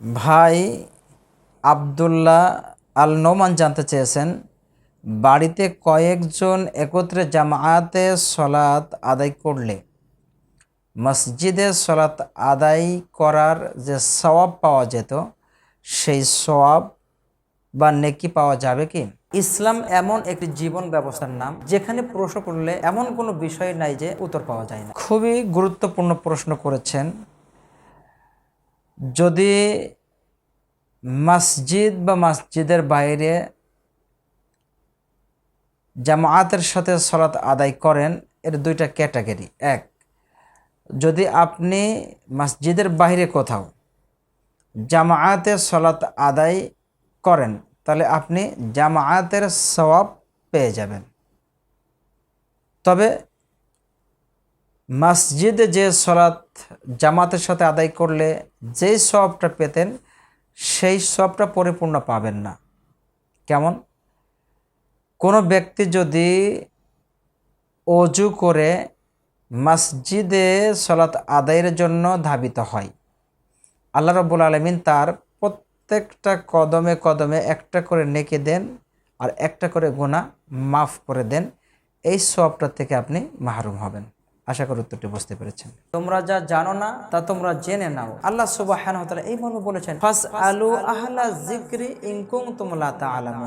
ভাই আবদুল্লাহ আল নোমান জানতে চেয়েছেন, বাড়িতে কয়েকজন একত্রে জামায়াতে সলাৎ আদায় করলে, মসজিদে সলাৎ আদায় করার যে সওয়াব পাওয়া যেত, সেই সওয়াব বা নেকি পাওয়া যাবে কি? ইসলাম এমন একটি জীবন ব্যবস্থার নাম, যেখানে প্রশ্ন করলে এমন কোনো বিষয় নাই যে উত্তর পাওয়া যায় না। খুবই গুরুত্বপূর্ণ প্রশ্ন করেছেন যদি মসজিদ বা মসজিদের বাইরে জামায়াতের সাথে সলাৎ আদায় করেন, এর দুইটা ক্যাটাগরি। এক, যদি আপনি মসজিদের বাইরে কোথাও জামায়াতে সলাৎ আদায় করেন, তাহলে আপনি জামায়াতের সওয়াব পেয়ে যাবেন। তবে মসজিদে যে সলাৎ জামাতের সাথে আদায় করলে যেই সবটা পেতেন, সেই সবটা পরিপূর্ণ পাবেন না। কেমন? কোনো ব্যক্তি যদি অজু করে মসজিদে সলাৎ আদায়ের জন্য ধাবিত হয়, আল্লাহ রব্বুল আলমিন তার প্রত্যেকটা কদমে কদমে একটা করে নেকে দেন আর একটা করে গোনা মাফ করে দেন, এই সবটা থেকে আপনি মাহরুম হবেন। আশা করি উত্তরটি বুঝতে পেরেছেন। তোমরা যা জানো না তা তোমরা জেনে নাও। আল্লাহ সুবাহ এইভাবে বলেছেন ফাস আলু আহলা জিক্রি ইনকুম তোমলা তা আলামা